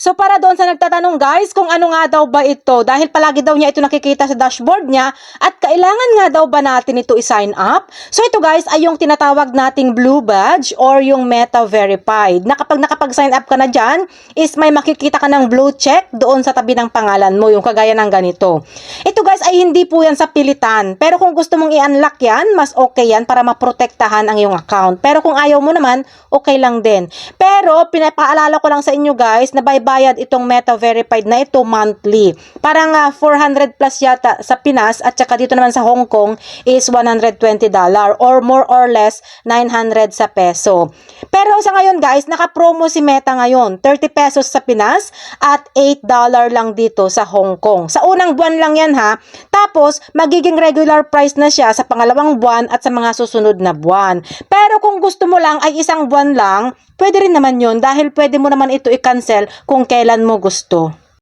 So para doon sa nagtatanong guys kung ano nga daw ba ito dahil palagi daw niya ito nakikita sa dashboard niya at kailangan nga daw ba natin ito i-sign up? So ito guys ay yung tinatawag nating blue badge or yung Meta Verified. Na kapag nakapag-sign up ka na dyan is may makikita ka ng blue check doon sa tabi ng pangalan mo yung kagaya ng ganito. Ito guys ay hindi po yan sa pilitan pero kung gusto mong i-unlock yan mas okay yan para maprotektahan ang iyong account. Pero kung ayaw mo naman okay lang din. Pero pinapaalala ko lang sa inyo guys na baybayad itong Meta Verified na ito monthly. Parang ah, 400 plus yata sa Pinas at saka dito naman sa Hong Kong is 120 dollar or more or less 900 sa peso. Pero sa ngayon guys, naka-promo si Meta ngayon. 30 pesos sa Pinas at 8 dollar lang dito sa Hong Kong. Sa unang buwan lang yan ha. Tapos, magiging regular price na siya sa pangalawang buwan at sa mga susunod na buwan. Pero kung gusto mo lang ay isang buwan lang, pwede rin naman yun dahil pwede mo naman ito i-cancel kung kailan mo gusto.